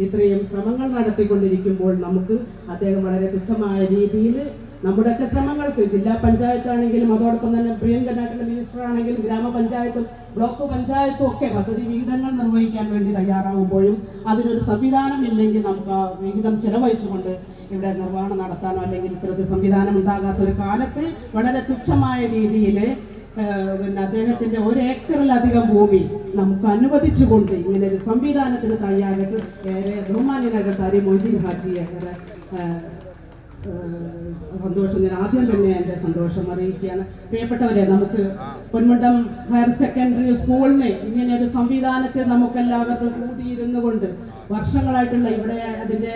ഇത്രയും ശ്രമങ്ങൾ നടത്തിക്കൊണ്ടിരിക്കുമ്പോൾ നമുക്ക് അദ്ദേഹം വളരെ തുച്ഛമായ രീതിയിൽ നമ്മുടെ നമ്മുടെയൊക്കെ ശ്രമങ്ങൾക്ക് ജില്ലാ പഞ്ചായത്താണെങ്കിലും അതോടൊപ്പം തന്നെ പ്രിയങ്കനായിട്ടുള്ള മിനിസ്റ്റർ ആണെങ്കിലും ഗ്രാമപഞ്ചായത്തും ബ്ലോക്ക് പഞ്ചായത്തും ഒക്കെ പദ്ധതി വിഹിതങ്ങൾ നിർവഹിക്കാൻ വേണ്ടി തയ്യാറാവുമ്പോഴും അതിനൊരു സംവിധാനം ഇല്ലെങ്കിൽ നമുക്ക് ആ വിഹിതം ചെലവഴിച്ചുകൊണ്ട് ഇവിടെ നിർവഹണം നടത്താനോ അല്ലെങ്കിൽ ഇത്തരത്തിൽ സംവിധാനം ഉണ്ടാകാത്ത ഒരു കാലത്ത് വളരെ തുച്ഛമായ രീതിയിൽ പിന്നെ അദ്ദേഹത്തിന്റെ ഒരു ഏക്കറിലധികം ഭൂമി നമുക്ക് അനുവദിച്ചുകൊണ്ട് ഇങ്ങനെ ഒരു സംവിധാനത്തിന് തയ്യാറായിട്ട് ഏറെ ബഹുമാന്യനകത്താരി മൊയ്തീൻ ഹാജിയെ ഏറെ സന്തോഷം. ഞാൻ ആദ്യം തന്നെ എന്റെ സന്തോഷം അറിയിക്കുകയാണ്. പ്രിയപ്പെട്ടവരെ നമുക്ക് പൊന്മുണ്ടം ഹയർ സെക്കൻഡറി സ്കൂളിന് ഇങ്ങനെ ഒരു സംവിധാനത്തെ നമുക്കെല്ലാവർക്കും കൂടിയിരുന്നു കൊണ്ട് വർഷങ്ങളായിട്ടുള്ള ഇവിടെ അതിന്റെ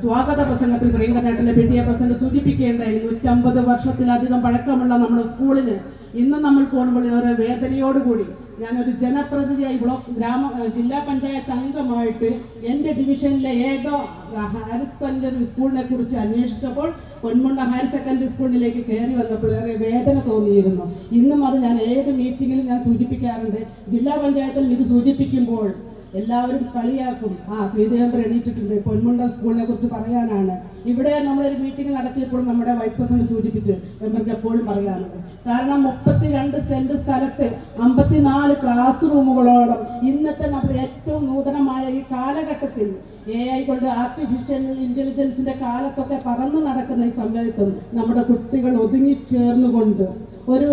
സ്വാഗത പ്രസംഗത്തിൽ പ്രിയങ്കനാട്ടിലെ പി ടി എ പ്രസിഡന്റ് സൂചിപ്പിക്കേണ്ടായി നൂറ്റമ്പത് വർഷത്തിലധികം പഴക്കമുള്ള നമ്മുടെ സ്കൂളിന് ഇന്ന് നമ്മൾ പോകുമ്പോൾ ഒരു വേദനയോടുകൂടി ഞാനൊരു ജനപ്രതിനിധിയായി ബ്ലോക്ക് ഗ്രാമ ജില്ലാ പഞ്ചായത്ത് അംഗമായിട്ട് എന്റെ ഡിവിഷനിലെ ഏതോ ഹയർ സെക്കൻഡറി സ്കൂളിനെ കുറിച്ച് അന്വേഷിച്ചപ്പോൾ പൊന്മുണ്ട ഹയർ സെക്കൻഡറി സ്കൂളിലേക്ക് കയറി വന്നപ്പോൾ ഏറെ വേദന തോന്നിയിരുന്നു. ഇന്നും അത് ഞാൻ ഏത് മീറ്റിങ്ങിലും ഞാൻ സൂചിപ്പിക്കാറുണ്ട്. ജില്ലാ പഞ്ചായത്തിൽ ഇത് സൂചിപ്പിക്കുമ്പോൾ എല്ലാവരും കളിയാക്കും. ആ ശ്രീദേവൻ എണീറ്റിട്ടുണ്ട്. പൊന്മുണ്ട സ്കൂളിനെ കുറിച്ച് പറയാനാണ്. ഇവിടെ നമ്മളൊരു മീറ്റിംഗ് നടത്തിയപ്പോൾ നമ്മുടെ വൈസ് പ്രസിഡന്റ് സൂചിപ്പിച്ചു. മെമ്പർക്ക് എപ്പോഴും പറയാനുള്ളത് കാരണം മുപ്പത്തിരണ്ട് സെന്റ് സ്ഥലത്ത് അമ്പത്തിനാല് ക്ലാസ് റൂമുകളോളം ഇന്നത്തെ നമ്മുടെ ഏറ്റവും നൂതനമായ ഈ കാലഘട്ടത്തിൽ എ ഐ കൊണ്ട് ആർട്ടിഫിഷ്യൽ ഇന്റലിജൻസിന്റെ കാലത്തൊക്കെ പറന്നു നടക്കുന്ന ഈ സമയത്തും നമ്മുടെ കുട്ടികൾ ഒതുങ്ങി ചേർന്നുകൊണ്ട് ഒരു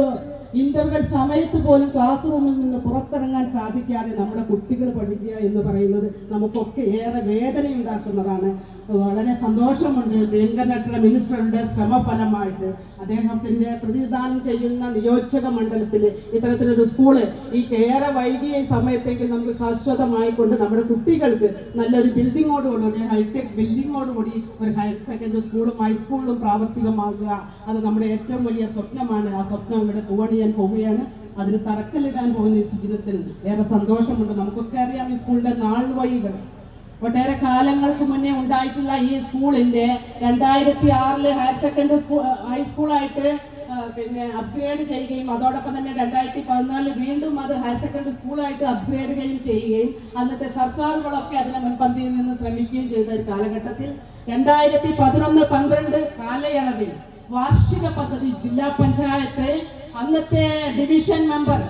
ഇന്റർവെൽ സമയത്ത് പോലും ക്ലാസ് റൂമിൽ നിന്ന് പുറത്തിറങ്ങാൻ സാധിക്കാതെ നമ്മുടെ കുട്ടികൾ പഠിക്കുക എന്ന് പറയുന്നത് നമുക്കൊക്കെ ഏറെ വേദന ഉണ്ടാക്കുന്നതാണ് വളരെ സന്തോഷമുണ്ട് പ്രിയങ്കനായിട്ടുള്ള മിനിസ്റ്ററുടെ ശ്രമഫലമായിട്ട്. അദ്ദേഹത്തിന്റെ പ്രതിദാനം ചെയ്യുന്ന നിയോജക മണ്ഡലത്തിൽ ഇത്തരത്തിലൊരു സ്കൂൾ ഈ ഏറെ വൈകിയ സമയത്തേക്ക് നമുക്ക് ശാശ്വതമായി കൊണ്ട് നമ്മുടെ കുട്ടികൾക്ക് നല്ലൊരു ബിൽഡിങ്ങോടുകൂടി ഒരു ഹൈടെക് ബിൽഡിങ്ങോടുകൂടി ഒരു ഹയർ സെക്കൻഡറി സ്കൂളും ഹൈസ്കൂളിലും പ്രാവർത്തികമാകുക അത് നമ്മുടെ ഏറ്റവും വലിയ സ്വപ്നമാണ്. ആ സ്വപ്നം ഇവിടെ പൂവണിയാൻ പോവുകയാണ്. അതിന് തറക്കല്ലിടാൻ പോകുന്ന ഈ സുദിനത്തിൽ ഏറെ സന്തോഷമുണ്ട്. നമുക്കൊക്കെ അറിയാം ഈ സ്കൂളിന്റെ നാൾ വഴികൾ ഒട്ടേറെ കാലങ്ങൾക്ക് മുന്നേ ഉണ്ടായിട്ടുള്ള ഈ സ്കൂളിന്റെ രണ്ടായിരത്തി ആറിൽ ഹയർ സെക്കൻഡറി സ്കൂൾ ഹൈസ്കൂളായിട്ട് പിന്നെ അപ്ഗ്രേഡ് ചെയ്യുകയും അതോടൊപ്പം തന്നെ രണ്ടായിരത്തി പതിനാലിൽ വീണ്ടും അത് ഹയർ സെക്കൻഡറി സ്കൂളായിട്ട് അപ്ഗ്രേഡ് ചെയ്യുകയും അന്നത്തെ സർക്കാരുകളൊക്കെ അതിനെ മുൻപന്തിയിൽ നിന്ന് ശ്രമിക്കുകയും ചെയ്ത ഒരു കാലഘട്ടത്തിൽ രണ്ടായിരത്തി പതിനൊന്ന് പന്ത്രണ്ട് കാലയളവിൽ വാർഷിക പദ്ധതി ജില്ലാ പഞ്ചായത്ത് അന്നത്തെ ഡിവിഷൻ മെമ്പർ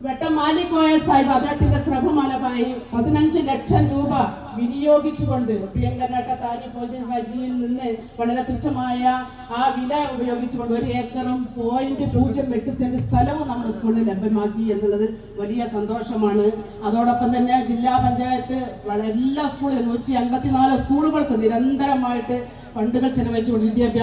വെട്ടം മാലിക്കോയ സാഹിബ് അദ്ദേഹത്തിന്റെ ശ്രമഫലമായി പതിനഞ്ച് ലക്ഷം രൂപ വിനിയോഗിച്ചുകൊണ്ട് പ്രിയങ്കരനാട്ട താരി മൊയ്തീൻ ഹാജിയിൽ നിന്ന് വളരെ തുച്ഛമായ ആ വില ഉപയോഗിച്ചുകൊണ്ട് ഒരു ഏക്കറും പോയിന്റ് പൂജ്യം എട്ട് സെന്റ് സ്ഥലവും സ്കൂളിൽ ലഭ്യമാക്കി എന്നുള്ളത് വലിയ സന്തോഷമാണ്. അതോടൊപ്പം തന്നെ ജില്ലാ പഞ്ചായത്ത് എല്ലാ സ്കൂളിലും നൂറ്റി അൻപത്തിനാല് സ്കൂളുകൾക്ക് നിരന്തരമായിട്ട് ഫണ്ടുകൾ ചെലവഴിച്ചുകൊണ്ട് വിദ്യാഭ്യാസ